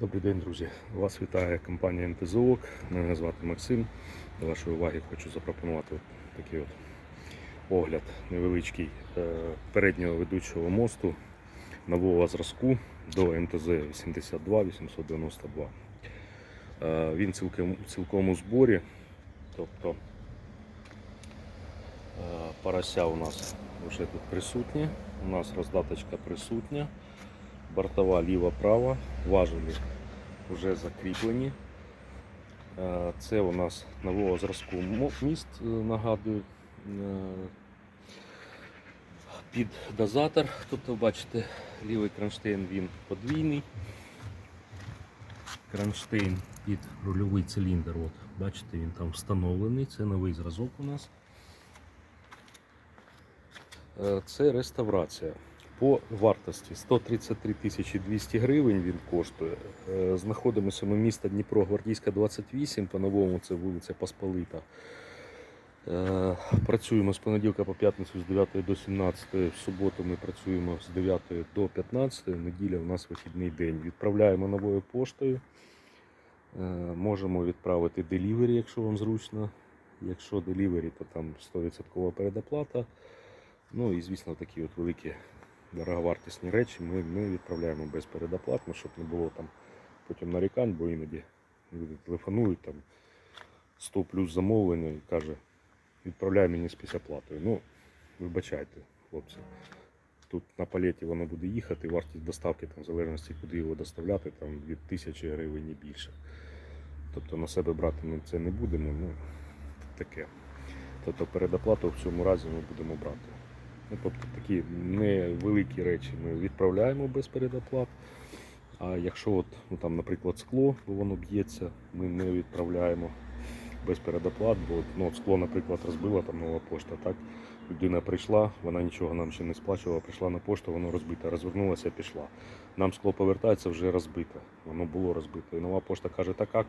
Добрий день, друзі. Вас вітає компанія МТЗОК. Мене звати Максим. До вашої уваги хочу запропонувати такий от огляд невеличкий е, переднього ведучого мосту нового зразку до МТЗ 82 892. Е, Він цілком, цілком у зборі. Тобто е, порося у нас вже тут присутні. У нас роздаточка присутня. Бортова ліва-права, важелі вже закріплені. Е, Це у нас нового зразку міст, е, нагадую, е, під дозатор. Тобто, бачите, лівий кронштейн він подвійний. Кронштейн під рульовий циліндр. От, бачите, він там встановлений. Це новий зразок у нас. Це реставрація. По вартості 133 тисячі 200 гривень він коштує. Е, Знаходимося ми місто Дніпро, Гвардійська 28, по-новому це вулиця Посполита. Е, Працюємо з понеділка по п'ятницю з 9 до 17, в суботу ми працюємо з 9 до 15, неділя у нас вихідний день. Відправляємо новою поштою. Е, Можемо відправити делівері, якщо вам зручно. Якщо делівері, то там 100% передоплата. Ну і звісно, такі от великі дороговартісні речі ми, ми відправляємо без передоплат, ну, щоб не було там потім нарікань, бо іноді люди телефонують там 100 плюс замовлення і каже, відправляй мені з післяплатою. Ну, вибачайте, хлопці. Тут на палеті воно буде їхати, вартість доставки, там, в залежності, куди його доставляти, там, від тисячі гривень і більше. Тобто на себе брати ми це не будемо, ну таке. Тобто передоплату в цьому разі ми будемо брати. Ну, тобто такі невеликі речі ми відправляємо без передоплат. А якщо, от, ну, там, наприклад, скло, бо воно б'ється, ми не відправляємо без передоплат, бо ну, от скло, наприклад, розбила там нова пошта. Так? Людина прийшла, вона нічого нам ще не сплачувала, прийшла на пошту, воно розбите, розвернулася, пішла. Нам скло повертається вже розбите. Воно було розбите. І нова пошта каже, так акт,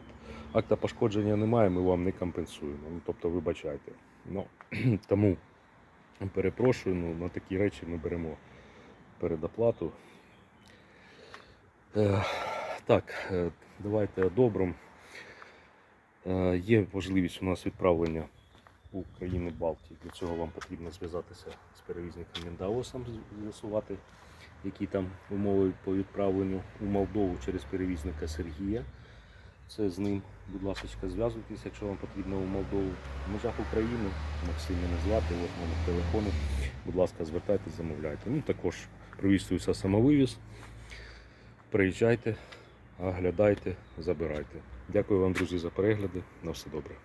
акта пошкодження немає, ми вам не компенсуємо. Ну, тобто, вибачайте. Ну, тому перепрошую, ну, на такі речі ми беремо передоплату. Е, так, е, давайте добром. Е, є можливість у нас відправлення у країни Балтії. Для цього вам потрібно зв'язатися з перевізником Міндаосом, з'ясувати, які там умови по відправленню у Молдову через перевізника Сергія. Це з ним, будь ласка, зв'язуйтесь, якщо вам потрібно у Молдову. В межах України, Максим мене звати, от номер телефону. Будь ласка, звертайтесь, замовляйте. Ну, також провістується самовивіз. Приїжджайте, оглядайте, забирайте. Дякую вам, друзі, за перегляди. На все добре.